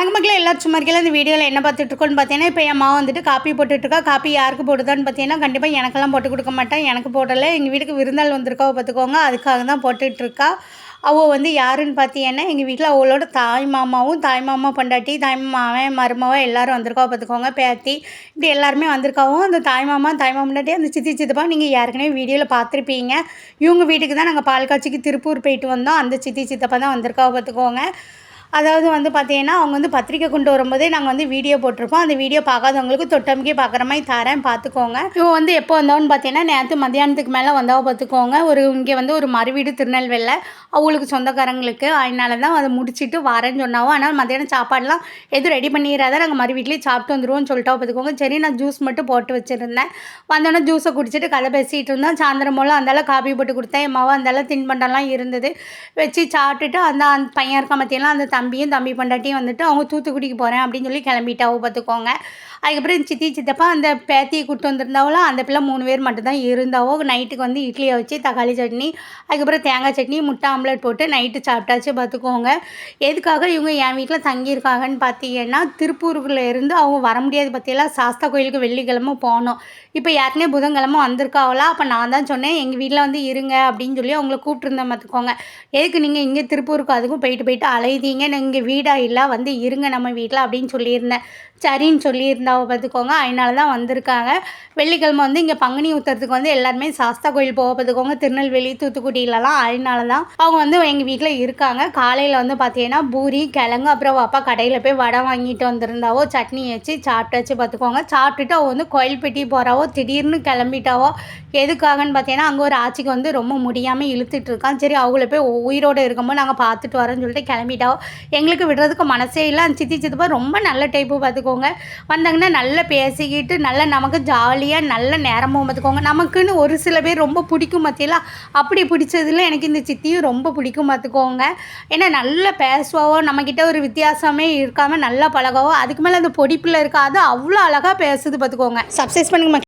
வணக்கம் மக்களே எல்லாரும் சும்மா இருக்கல இந்த வீடியோவில் என்ன பார்த்துட்ருக்கோன்னு பார்த்தீங்கன்னா இப்போ என் அம்மா வந்துட்டு காப்பி போட்டுட்ருக்கா. காப்பி யாருக்கு போடுதான்னு பார்த்தீங்கன்னா கண்டிப்பாக எனக்கெல்லாம் போட்டு கொடுக்க மாட்டேன் எனக்கு போடலை. எங்கள் வீட்டுக்கு விருந்தாள் வந்திருக்காவோ பார்த்துக்கோங்க. அதுக்காக தான் போட்டுட்ருக்கா. அவள் வந்து யாருன்னு பார்த்தீங்கன்னா எங்கள் வீட்டில் அவளோட தாய் மாமாவும் தாய் மாமா பொண்டாட்டி தாய் மாமன் மருமாவை எல்லாரும் வந்திருக்காவ பார்த்துக்கோங்க. பேத்தி இப்படி எல்லாருமே வந்திருக்காவும் அந்த தாய் மாமா தாய் மாமா பொண்டாட்டி அந்த சித்தி சித்தப்பா நீங்கள் ஏற்கனவே வீடியோவில் பார்த்துருப்பீங்க. இவங்க வீட்டுக்கு தான் நாங்கள் பால் காட்சிக்கு திருப்பூர் போயிட்டு வந்தோம். அந்த சித்தி சித்தப்பா தான் வந்திருக்காவ பார்த்துக்கோங்க. அதாவது வந்து பார்த்தீங்கன்னா அவங்க வந்து பத்திரிக்கை கொண்டு வரும்போதே நாங்கள் வந்து வீடியோ போட்டிருப்போம். அந்த வீடியோ பார்க்காதவங்களுக்கு தொட்டமுக்கே பார்க்குற மாதிரி தரேன் பார்த்துக்கோங்க. இவன் வந்து எப்போ வந்தோன்னு பார்த்தீங்கன்னா நேற்று மத்தியானத்துக்கு மேலே வந்தால் பார்த்துக்கோங்க. ஒரு இங்கே வந்து ஒரு மறுவீடு திருநெல்வேலியில் அவங்களுக்கு சொந்தக்காரங்களுக்கு. அதனால தான் அதை முடிச்சுட்டு வரேன்னு சொன்னாவோ ஆனால் மத்தியானம் சாப்பாடுலாம் எதுவும் ரெடி பண்ணிடாத நாங்கள் மறு வீட்லேயே சாப்பிட்டு வந்துடுவோம்னு சொல்லிட்டா பார்த்துக்கோங்க. சரி நான் ஜூஸ் மட்டும் போட்டு வச்சுருந்தேன். வந்தோடனே ஜூஸை குடிச்சிட்டு கதை பேசிகிட்டு இருந்தோம். சாயந்தரம் போல் அந்தால காப்பி போட்டு கொடுத்தேன். என் மாவா அந்தால தின்பண்டம்லாம் இருந்தது. வச்சு சாப்பிட்டுட்டு அந்த அந்த பையன் இருக்க மத்தியெல்லாம் அந்த தம்பியும் தம்பி பொண்டாட்டியும் வந்துட்டு அவங்க தூத்துக்குடிக்கு போகிறேன் அப்படின்னு சொல்லி கிளம்பிட்டாவோ பார்த்துக்கோங்க. அதுக்கப்புறம் சித்தி சித்தப்பா அந்த பேத்தியை கூப்பிட்டு வந்திருந்தாவோ அந்த பிள்ளை மூணு பேர் மட்டும்தான் இருந்தாவோ நைட்டுக்கு வந்து இட்லியை வச்சு தக்காளி சட்னி அதுக்கப்புறம் தேங்காய் சட்னி முட்டை ஆம்லெட் போட்டு நைட்டு சாப்பிட்டாச்சு பார்த்துக்கோங்க. எதுக்காக இவங்க என் வீட்டில் தங்கியிருக்காங்கன்னு பார்த்தீங்கன்னா திருப்பூருக்குள்ள இருந்து அவங்க வர முடியாது பற்றியெல்லாம் சாஸ்தா கோயிலுக்கு வெள்ளிக்கிழமை போனோம். இப்போ யாருனே புதன்கிழமை வந்திருக்காவலா அப்போ நான் தான் சொன்னேன் எங்கள் வீட்டில் வந்து இருங்க அப்படின்னு சொல்லி அவங்கள கூப்பிட்டுருந்தேன் பார்த்துக்கோங்க. எதுக்கு நீங்கள் இங்கே திருப்பூருக்கு அதுக்கும் போயிட்டு போயிட்டு அலைதீங்க இங்கே வீடாக இல்லை வந்து இருங்க நம்ம வீட்டில் அப்படின்னு சொல்லியிருந்தேன். சரின்னு சொல்லியிருந்தேன் பார்த்துக்கோங்க. அதனால தான் வந்திருக்காங்க. வெள்ளிக்கிழமை வந்து இங்கே பங்குனி ஊற்றுறதுக்கு வந்து எல்லாருமே சாஸ்தா கோயில் போக பார்த்துக்கோங்க. திருநெல்வேலி தூத்துக்குடியிலலாம் அதனால தான். அவங்க வந்து எங்கள் வீட்டில் இருக்காங்க. காலையில் வந்து பார்த்தீங்கன்னா பூரி கிழங்கு அப்புறம் அப்பா கடையில் போய் வடை வாங்கிட்டு வந்திருந்தாவோ சட்னி வச்சு சாப்பிட்டாச்சு பார்த்துக்கோங்க. சாப்பிட்டுட்டு அவள் வந்து கோயில்பட்டி போகிறாவோ திடீர்னு கிளம்பிட்டாவோ எதுக்காகன்னு பார்த்தீங்கன்னா அங்கே ஒரு ஆட்சிக்கு வந்து ரொம்ப முடியாமல் இழுத்துட்டு இருக்கான். சரி அவங்கள போய் உயிரோடு இருக்கும்போது நாங்கள் பார்த்துட்டு வரோம்னு சொல்லிட்டு கிளம்பிட்டாவோ. எங்களுக்கு விடுறதுக்கு மனசே இல்லை. அந்த சித்தி சித்தப்பா ரொம்ப நல்ல டைப்பு பார்த்துக்கோங்க. வந்தாங்கன்னா நல்லா பேசிக்கிட்டு நல்லா நமக்கு ஜாலியாக நல்ல நேரமும் பார்த்துக்கோங்க நமக்குன்னு ஒரு சில பேர் ரொம்ப பிடிக்கும் மத்தியெல்லாம் அப்படி பிடிச்சதுல எனக்கு இந்த சித்தியும் ரொம்ப பிடிக்கும் பார்த்துக்கோங்க ஏன்னா நல்லா பேசுவாவோ நம்மக்கிட்ட ஒரு வித்தியாசமே இருக்காமல் நல்லா பழகவோ அதுக்கு மேலே அந்த பொடிப்பில் இருக்காது அவ்வளோ அழகாக பேசுது பார்த்துக்கோங்க சப்ஸ்கிரைப் பண்ணுங்க